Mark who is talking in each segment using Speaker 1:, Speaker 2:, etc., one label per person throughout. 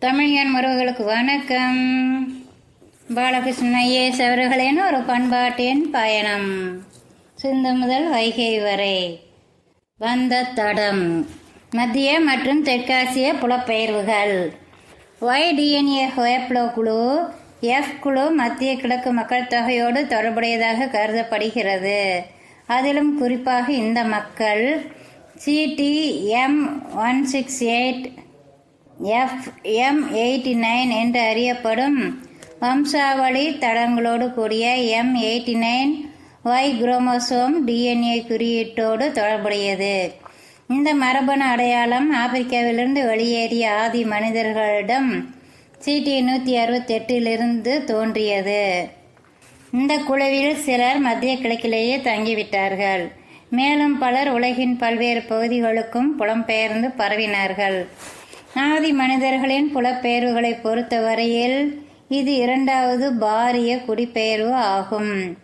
Speaker 1: தமிழ் உறவுகளுக்கு வணக்கம். பாலகிருஷ்ண ஐஏஎஸ் அவர்களின் ஒரு பண்பாட்டின் பயணம். சிந்து முதல் வைகை வரை வந்த தடம். மத்திய மற்றும் தெற்காசிய புலப்பெயர்வுகள். ஒய் டிஎன்ஏ ஹோயப்ளோ குழு எஃப் குழு மத்திய கிழக்கு மக்கள் தொகையோடு தொடர்புடையதாக கருதப்படுகிறது. அதிலும் குறிப்பாக இந்த மக்கள் CDM one six eight F M eighty nine என்று அறியப்படும் வம்சாவளி தடங்களோடு கூடிய M eighty nine Y chromosome DNA குறியீட்டோடு தொடர்புடையது. இந்த மரபணு அடையாளம் ஆப்பிரிக்காவிலிருந்து வெளியேறிய ஆதி மனிதர்களிடம் சிடி நூற்றி அறுபத்தெட்டிலிருந்து தோன்றியது. இந்த குழுவில் சிலர் மத்திய கிழக்கிலேயே தங்கிவிட்டார்கள். மேலும் பலர் உலகின் பல்வேறு பகுதிகளுக்கும் புலம்பெயர்ந்து பரவினார்கள். ஆதி மனிதர்களின் புலப்பெயர்வுகளை பொறுத்தவரையில் இது இரண்டாவது பாரிய குடிபெயர்வு ஆகும்.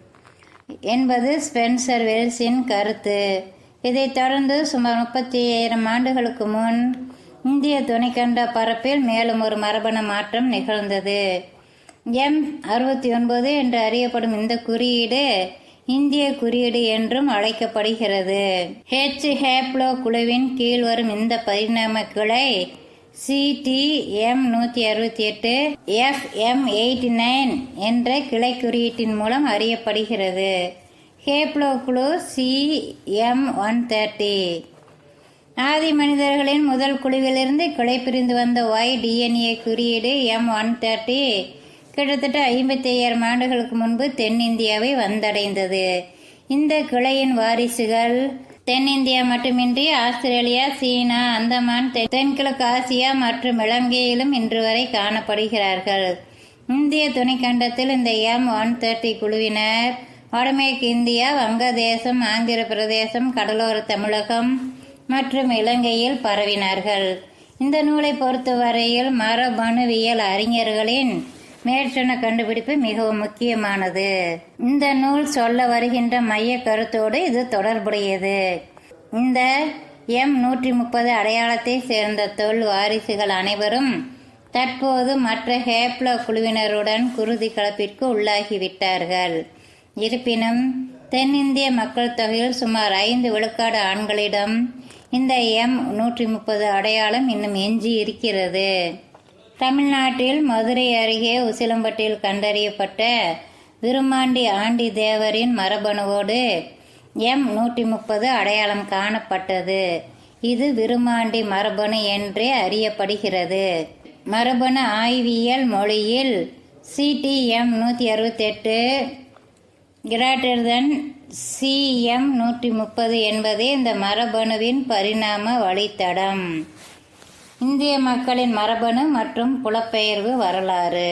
Speaker 1: என்பது ஸ்பென்சர் வெல்ஸின் கருத்து. இதைத் தொடர்ந்து சுமார் முப்பத்தி ஐயாயிரம் ஆண்டுகளுக்கு முன் இந்திய துணைக்கண்ட பரப்பில் மேலும் ஒரு மரபணு மாற்றம் நிகழ்ந்தது. எம் அறுபத்தி ஒன்பது என்று அறியப்படும் இந்த குறியீடு இந்திய குறியீடு என்றும் அழைக்கப்படுகிறது. ஹெச் ஹேப்லோ குழுவின் கீழ் வரும் இந்த பரிணாம கிளை சிடிஎம் நூற்றி அறுபத்தி எட்டு எஃப்எம் எயிட்டி நைன் என்ற கிளை குறியீட்டின் மூலம் அறியப்படுகிறது. ஹேப்லோ குழு சிஎம் ஒன் தேர்ட்டி ஆதி மனிதர்களின் முதல் குழுவிலிருந்து கிளை பிரிந்து வந்த ஒய் டிஎன்ஏ குறியீடு எம் ஒன் தேர்ட்டி கிட்டத்தட்ட ஐம்பத்தி ஐயாயிரம் ஆண்டுகளுக்கு முன்பு தென்னிந்தியாவை வந்தடைந்தது. இந்த கிளையின் வாரிசுகள் தென்னிந்தியா மட்டுமின்றி ஆஸ்திரேலியா சீனா அந்தமான் தென்- தென்கிழக்கு ஆசியா மற்றும் இலங்கையிலும் இன்று வரை காணப்படுகிறார்கள். இந்திய துணைக்கண்டத்தில் இந்த எம் ஒன் தேர்ட்டி குழுவினர் வடமேற்கு இந்தியா வங்கதேசம் ஆந்திர பிரதேசம் கடலோர தமிழகம் மற்றும் இலங்கையில் பரவினார்கள். இந்த நூலை பொறுத்தவரையில் மரபணுவியல் அறிஞர்களின் மேற்சொன்ன கண்டுபிடிப்பு மிகவும் முக்கியமானது. இந்த நூல் சொல்ல வருகின்ற மைய கருத்தோடு இது தொடர்புடையது. இந்த எம் நூற்றி முப்பது அடையாளத்தை சேர்ந்த தொல் வாரிசுகள் அனைவரும் தற்போது மற்ற ஹேப்லோ குழுவினருடன் குருதி கலப்பிற்கு உள்ளாகிவிட்டார்கள். இருப்பினும் தென்னிந்திய மக்கள் தொகையில் சுமார் ஐந்து விழுக்காடு ஆண்களிடம் இந்த எம் நூற்றி முப்பது அடையாளம் இன்னும் எஞ்சி இருக்கிறது தமிழ்நாட்டில் மதுரை அருகே உசிலம்பட்டியில் கண்டறியப்பட்ட விருமாண்டி ஆண்டி தேவரின் மரபணுவோடு எம் நூற்றி முப்பது அடையாளம் காணப்பட்டது. இது விருமாண்டி மரபணு என்றே அறியப்படுகிறது. மரபணு ஆய்வியல் மொழியில் சிடிஎம் நூற்றி அறுபத்தெட்டு கிராட்டர்தன் சிஎம் நூற்றி முப்பது என்பதே இந்த மரபணுவின் பரிணாம வழித்தடம். இந்திய மக்களின் மரபணு மற்றும் புலப்பெயர்வு வரலாறு.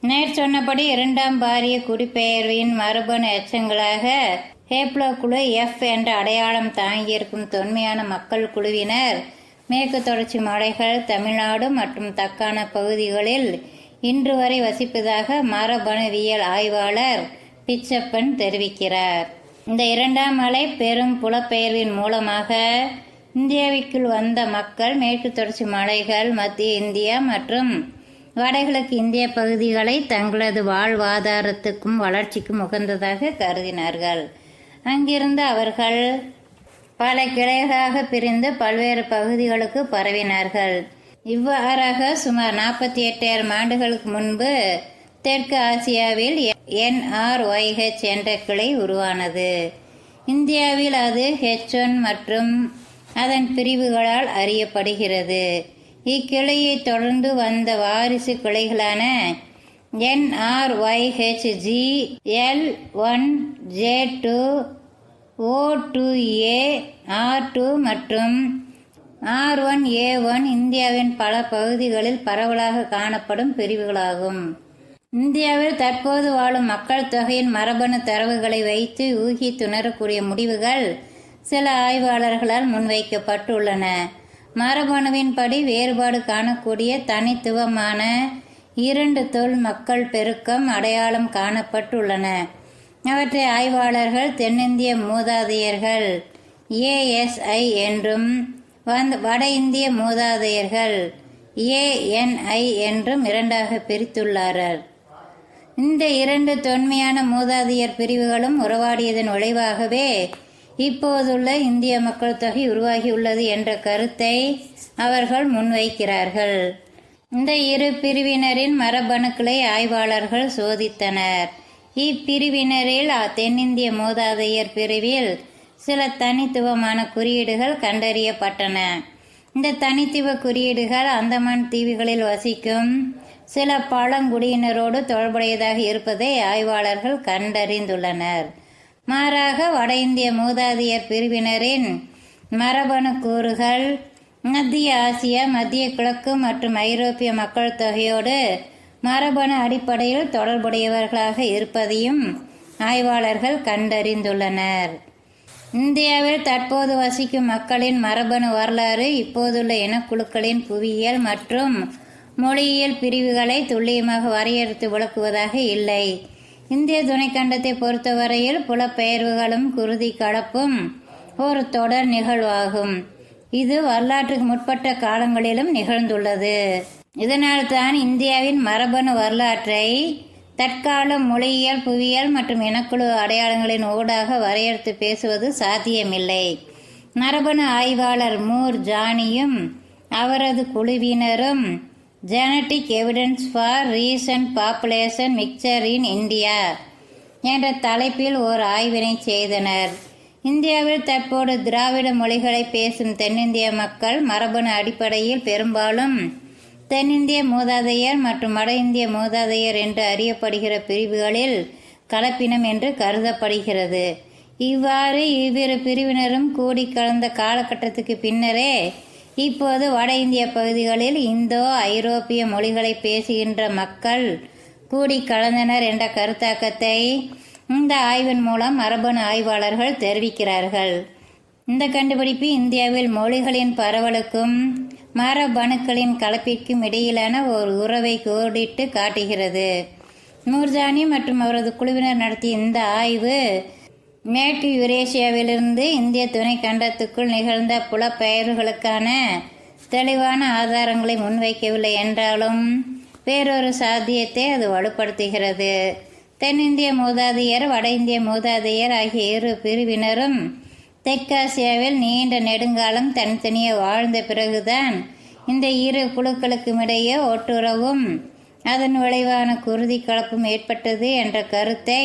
Speaker 1: நேர் சொன்னபடி இரண்டாம் பாரிய குடிபெயர்வின் மரபணு எச்சங்களாக ஹேப்லோ குழு எஃப் என்ற அடையாளம் தாங்கியிருக்கும் தொன்மையான மக்கள் குழுவினர் மேற்கு தொடர்ச்சி மலைகள் தமிழ்நாடு மற்றும் தக்கான பகுதிகளில் இன்று வரை வசிப்பதாக மரபணுவியல் ஆய்வாளர் பிச்சப்பன் தெரிவிக்கிறார். இந்த இரண்டாம் அலை பெரும் புலப்பெயர்வின் மூலமாக இந்தியாவிற்குள் வந்த மக்கள் மேற்கு தொடர்ச்சி மலைகள் மத்திய இந்தியா மற்றும் வடகிழக்கு இந்திய பகுதிகளை தங்களது வாழ்வாதாரத்துக்கும் வளர்ச்சிக்கும் உகந்ததாக கருதினார்கள். அங்கிருந்து அவர்கள் பல கிளைகளாக பிரிந்து பல்வேறு பகுதிகளுக்கு பரவினார்கள். இவ்வாறாக சுமார் நாற்பத்தி எட்டாயிரம் ஆண்டுகளுக்கு முன்பு தெற்கு ஆசியாவில் என்ஆர்ஒய்ஹெச் என்ற கிளை உருவானது. இந்தியாவில் அது ஹெச் ஒன் மற்றும் அதன் பிரிவுகளால் அறியப்படுகிறது. இக்கிளையை தொடர்ந்து வந்த வாரிசு கிளைகளான NRYHG L one J two O two A R two மற்றும் ஆர் ஒன் ஏ ஒன் இந்தியாவின் பல பகுதிகளில் பரவலாக காணப்படும் பிரிவுகளாகும். இந்தியாவில் தற்போது வாழும் மக்கள் தொகையின் மரபணு தரவுகளை வைத்து ஊகித்துணரக்கூடிய முடிவுகள் சில ஆய்வாளர்களால் முன்வைக்கப்பட்டுள்ளன. மரபணுவின்படி வேறுபாடு காணக்கூடிய தனித்துவமான இரண்டு தொல் மக்கள் பெருக்கம் அடையாளம் காணப்பட்டுள்ளன. அவற்றை ஆய்வாளர்கள் தென்னிந்திய மூதாதையர்கள் ஏஎஸ்ஐ என்றும் வந்த வட இந்திய மூதாதையர்கள் ஏஎன்ஐ என்றும் இரண்டாக பிரித்துள்ளாரர் இந்த இரண்டு தொன்மையான மூதாதையர் பிரிவுகளும் உறவாடியதன் விளைவாகவே இப்போதுள்ள இந்திய மக்கள் தொகை உருவாகியுள்ளது என்ற கருத்தை அவர்கள் முன்வைக்கிறார்கள். இந்த இரு பிரிவினரின் மரபணுக்களை ஆய்வாளர்கள் சோதித்தனர். இப்பிரிவினரில் தென்னிந்திய மூதாதையர் பிரிவில் சில தனித்துவமான குறியீடுகள் கண்டறியப்பட்டன. இந்த தனித்துவ குறியீடுகள் அந்தமான் தீவுகளில் வசிக்கும் சில பழங்குடியினரோடு தொடர்புடையதாக இருப்பதை ஆய்வாளர்கள் கண்டறிந்துள்ளனர். மாறாக வட இந்திய மூதாதையர் பிரிவினரின் மரபணு கூறுகள் மத்திய ஆசியா மத்திய கிழக்கு மற்றும் ஐரோப்பிய மக்கள் தொகையோடு மரபணு அடிப்படையில் தொடர்புடையவர்களாக இருப்பதையும் ஆய்வாளர்கள் கண்டறிந்துள்ளனர். இந்தியாவில் தற்போது வசிக்கும் மக்களின் மரபணு வரலாறு இப்போதுள்ள இனக்குழுக்களின் புவியியல் மற்றும் மொழியியல் பிரிவுகளை துல்லியமாக வரையறுத்து விளக்குவதாக இல்லை. இந்திய துணைக்கண்டத்தை பொறுத்தவரையில் புலப்பெயர்வுகளும் குருதி கலப்பும் ஒரு தொடர் நிகழ்வாகும். இது வரலாற்றுக்கு முற்பட்ட காலங்களிலும் நிகழ்ந்துள்ளது. இதனால் தான் இந்தியாவின் மரபணு வரலாற்றை தற்கால மொழியியல் புவியியல் மற்றும் இனக்குழு அடையாளங்களின் ஊடாக வரையறுத்து பேசுவது சாத்தியமில்லை. மரபணு ஆய்வாளர் மூர் ஜானியும் அவரது குழுவினரும் genetic evidence for recent population mixture in India என்ற தலைப்பில் ஓர் ஆய்வினை செய்தனர். இந்தியாவில் தற்போது திராவிட மொழிகளை பேசும் தென்னிந்திய மக்கள் மரபணு அடிப்படையில் பெரும்பாலும் தென்னிந்திய மூதாதையர் மற்றும் வட இந்திய மூதாதையர் என்று அறியப்படுகிற பிரிவுகளில் கலப்பினம் என்று கருதப்படுகிறது. இவ்வாறு இவ்விரு பிரிவினரும் கூடி கலந்த காலகட்டத்துக்கு பின்னரே இப்போது வட இந்திய பகுதிகளில் இந்தோ ஐரோப்பிய மொழிகளை பேசுகின்ற மக்கள் கூடி கலந்தனர் என்ற கருத்தாக்கத்தை இந்த ஆய்வின் மூலம் மரபணு ஆய்வாளர்கள் தெரிவிக்கிறார்கள். இந்த கண்டுபிடிப்பு இந்தியாவில் மொழிகளின் பரவலுக்கும் மரபணுக்களின் கலப்பிற்கும் இடையிலான ஒரு உறவை கோடிட்டு காட்டுகிறது. நூர்ஜானி மற்றும் அவரது குழுவினர் நடத்திய இந்த ஆய்வு மேற்கு யுரேசியாவிலிருந்து இந்திய துணை கண்டத்துக்குள் நிகழ்ந்த புலப்பெயர்களுக்கான தெளிவான ஆதாரங்களை முன்வைக்கவில்லை என்றாலும் வேறொரு சாத்தியத்தை அது வலுப்படுத்துகிறது. தென்னிந்திய மூதாதையர் வட இந்திய மூதாதையர் ஆகிய இரு பிரிவினரும் தெற்காசியாவில் நீண்ட நெடுங்காலம் தனித்தனியே வாழ்ந்த பிறகுதான் இந்த இரு குழுக்களுக்கும் இடையே ஒட்டுறவும் அதன் விளைவான குருதி கலப்பும் ஏற்பட்டது என்ற கருத்தை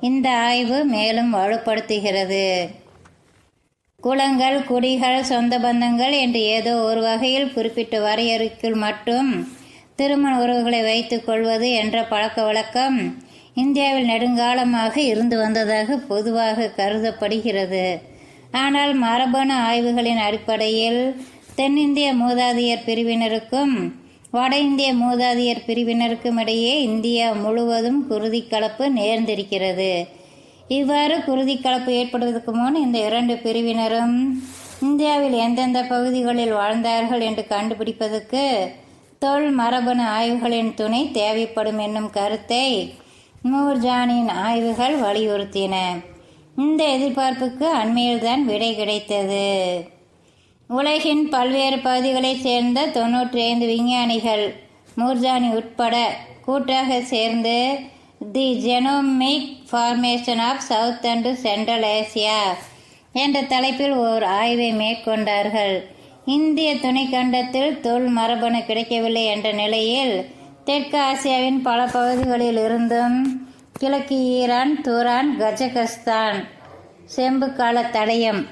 Speaker 1: இந்த ஆய்வு மேலும் வலுப்படுத்துகிறது. குளங்கள் குடிகள் சொந்த பந்தங்கள் என்று ஏதோ ஒரு வகையில் குறிப்பிட்ட வரையறைக்குள் மட்டும் திருமண உறவுகளை வைத்துக் கொள்வது என்ற பழக்க வழக்கம் இந்தியாவில் நெடுங்காலமாக இருந்து வந்ததாக பொதுவாக கருதப்படுகிறது. ஆனால் மரபணு ஆய்வுகளின் அடிப்படையில் தென்னிந்திய மூதாதையர் பிரிவினருக்கும் வட இந்திய மூதாதையர் பிரிவினருக்கும் இடையே இந்தியா முழுவதும் குருதி கலப்பு நேர்ந்திருக்கிறது. இவ்வாறு குருதி கலப்பு ஏற்படுவதற்கு முன் இந்த இரண்டு பிரிவினரும் இந்தியாவில் எந்தெந்த பகுதிகளில் வாழ்ந்தார்கள் என்று கண்டுபிடிப்பதற்கு தொல் மரபணு ஆய்வுகளின் துணை தேவைப்படும் என்னும் கருத்தை நூர்ஜானின் ஆய்வுகள் வலியுறுத்தின. இந்த எதிர்பார்ப்புக்கு அண்மையில்தான் விடை கிடைத்தது. உலகின் பல்வேறு பகுதிகளைச் சேர்ந்த தொன்னூற்றி ஐந்து விஞ்ஞானிகள் மூர்ஜானி உட்பட கூட்டாக சேர்ந்து the genomic formation of south and central Asia என்ற தலைப்பில் ஓர் ஆய்வை மேற்கொண்டார்கள். இந்திய துணைக்கண்டத்தில் தொல் மரபணு கிடைக்கவில்லை என்ற நிலையில் தெற்கு ஆசியாவின் பல பகுதிகளில் இருந்தும் கிழக்கு ஈரான் துரான் கஜகஸ்தான் செம்பு கால தடயம்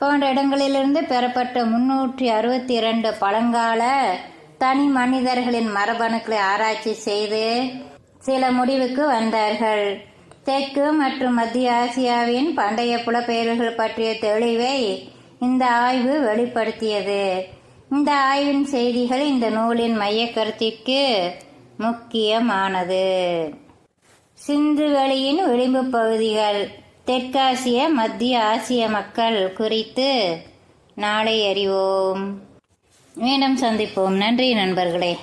Speaker 1: போன்ற இடங்களிலிருந்து பெறப்பட்ட முன்னூற்றி அறுபத்தி இரண்டு பழங்கால தனி மனிதர்களின் மரபணுக்களை ஆராய்ச்சி செய்து சில முடிவுக்கு வந்தார்கள். தெற்கு மற்றும் மத்திய ஆசியாவின் பண்டைய புலப்பெயர்கள் பற்றிய தெளிவை இந்த ஆய்வு வெளிப்படுத்தியது. இந்த ஆய்வின் செய்திகள் இந்த நூலின் மைய கருத்திற்கு முக்கியமானது சிந்துவெளியின் விளிம்பு பகுதிகள். தெற்காசிய மத்திய ஆசிய மக்கள் குறித்து நாளை அறிவோம். மீண்டும் சந்திப்போம். நன்றி நண்பர்களே.